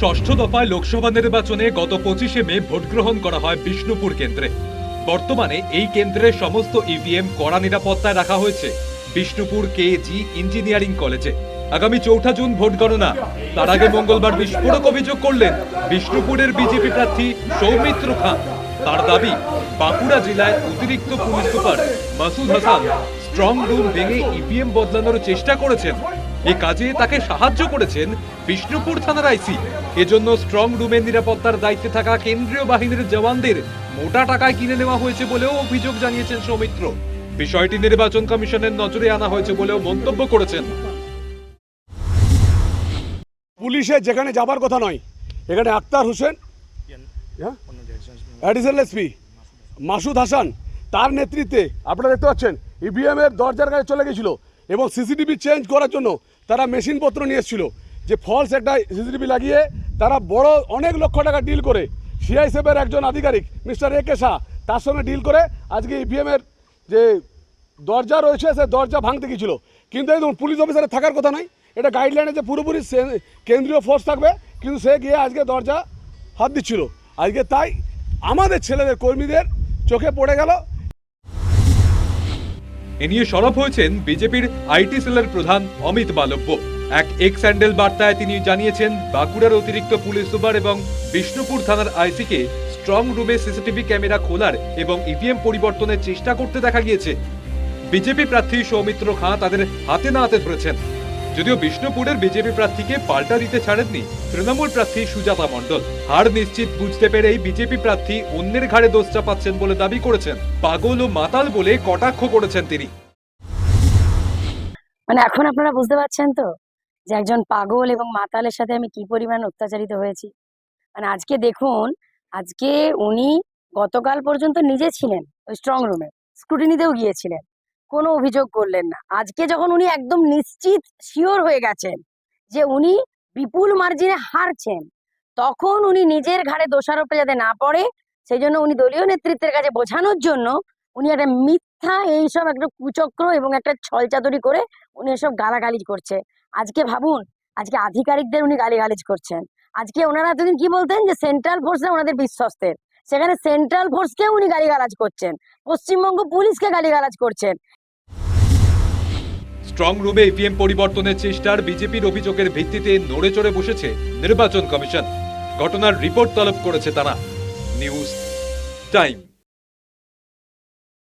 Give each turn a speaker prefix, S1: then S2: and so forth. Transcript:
S1: ষষ্ঠ দফায় লোকসভা নির্বাচনে গত পঁচিশে মে ভোট গ্রহণ করা হয় বিষ্ণুপুর কেন্দ্রে। বর্তমানে এই কেন্দ্রের সমস্ত ইভিএম কড়া নিরাপত্তায় রাখা হয়েছে। বিষ্ণুপুর কেজি ইঞ্জিনিয়ারিং কলেজে আগামী চৌঠা জুন ভোট গণনা। তার আগে মঙ্গলবার বিস্ফোরক অভিযোগ করলেন বিষ্ণুপুরের বিজেপি প্রার্থী সৌমিত্র খান। তার দাবি, বাঁকুড়া জেলায় অতিরিক্ত police super Masud Hasan strong room ভেঙে ইভিএম বদলানোর চেষ্টা করেছেন। এ কাজে তাকে সাহায্য করেছেন বিষ্ণুপুর থানার আইসি। এজন্য স্ট্রং রুমের নিরাপত্তার দায়িত্বে থাকা কেন্দ্রীয় বাহিনীর জওয়ানদের মোটা টাকায় কিনে নেওয়া হয়েছে বলেও অভিযোগ জানিয়েছেন সৌমিত্র। বিষয়টি নির্বাচন কমিশনের নজরে আনা হয়েছে বলেও মন্তব্য করেছেন।
S2: পুলিশের যেখানে যাবার কথা নয়, এখানে আক্তার হোসেন অ্যাডিশনাল এসপি মাসুদ হাসান, তার নেতৃত্বে, আপনারা দেখতে পাচ্ছেন, ইভিএম এর দরজার কাছে চলে গেছিল এবং সিসিটিভি চেঞ্জ করার জন্য তারা মেশিনপত্র নিয়ে এসেছিল যে ফলস একটা সিসিটিভি লাগিয়ে তারা বড় অনেক লক্ষ টাকা ডিল করে। সিআইএসএফের একজন আধিকারিক, মিস্টার এ কে শাহ, তার সঙ্গে ডিল করে আজকে ইভিএম এর যে দরজা রয়েছে, সে দরজা ভাঙতে গিয়েছিল। কিন্তু এই ধরুন পুলিশ অফিসারের থাকার কথা নয়, এটা গাইডলাইনে যে পুরোপুরি কেন্দ্রীয় ফোর্স থাকবে, কিন্তু সে গিয়ে আজকে দরজা হাত দিচ্ছিল। আজকে তাই আমাদের ছেলেদের, কর্মীদের চোখে পড়ে গেল
S1: এ নিয়ে সরব হয়েছেন বিজেপির আইটি সেলের প্রধান অমিত মালব্য এক এক্স স্যান্ডেল বার্তায় তিনি জানিয়েছেন, বাঁকুড়ার অতিরিক্ত পুলিশ সুপার এবং বিষ্ণুপুর থানার আইসিকে স্ট্রং রুমে সিসিটিভি ক্যামেরা খোলার এবং ইভিএম পরিবর্তনের চেষ্টা করতে দেখা গিয়েছে। বিজেপি প্রার্থী সৌমিত্র খাঁ তাদের হাতে না হাতে ধরেছেন। যদিও বিষ্ণুপুরের বিজেপি প্রার্থীকে পাল্টা দিতে ছাড়েননি তৃণমূল প্রার্থী সুজাতা মণ্ডল। হার নিশ্চিত বুঝতে পেরেই বিজেপি প্রার্থী অন্যের ঘাড়ে দোষ চাপাচ্ছেন বলে দাবি করেছেন। পাগল ও মাতাল বলে কটাক্ষ করেছেন তিনি।
S3: মানে এখন আপনারা বুঝতে পারছেন তো যে একজন পাগল এবং মাতালের সাথে আমি কি পরিমাণ অত্যাচারিত হয়েছি? মানে আজকে দেখুন, আজকে উনি গতকাল পর্যন্ত নিজে ছিলেন ওই স্ট্রং রুমে স্ক্রুটিনিতেও গিয়েছিলেন। কোনো অভিযোগ করলেন না। আজকে যখন উনি একদম নিশ্চিত শিওর হয়ে গেছেন যে উনি বিপুল মার্জিনে হারছেন, তখন উনি নিজের ঘাড়ে দোষারোপে যাতে না পড়ে, সেই জন্য উনি দলীয় নেতৃত্বের কাছে বোঝানোর জন্য উনি একটা মিথ্যা এইসব একটা কুচক্র এবং একটা ছলচাতুরি করে উনি এসব গালাগালিজ করছে। আজকে ভাবুন, আজকে আধিকারিকদের উনি গালিগালিজ করছেন। আজকে ওনারা এতদিন কি বলতেন? যে সেন্ট্রাল ফোর্সে ওনাদের বিশ্বস্তের। সেখানে সেন্ট্রাল ফোর্সকে উনি গালিগালাজ করছেন। পশ্চিমবঙ্গ পুলিশকে গালিগালাজ করছেন।
S1: স্ট্রং রুমে ইভিএম পরিবর্তনের চেষ্টার বিজেপির অভিযোগের ভিত্তিতে নড়ে চড়ে বসেছে নির্বাচন কমিশন। ঘটনার রিপোর্ট তলব করেছে তারা। News time.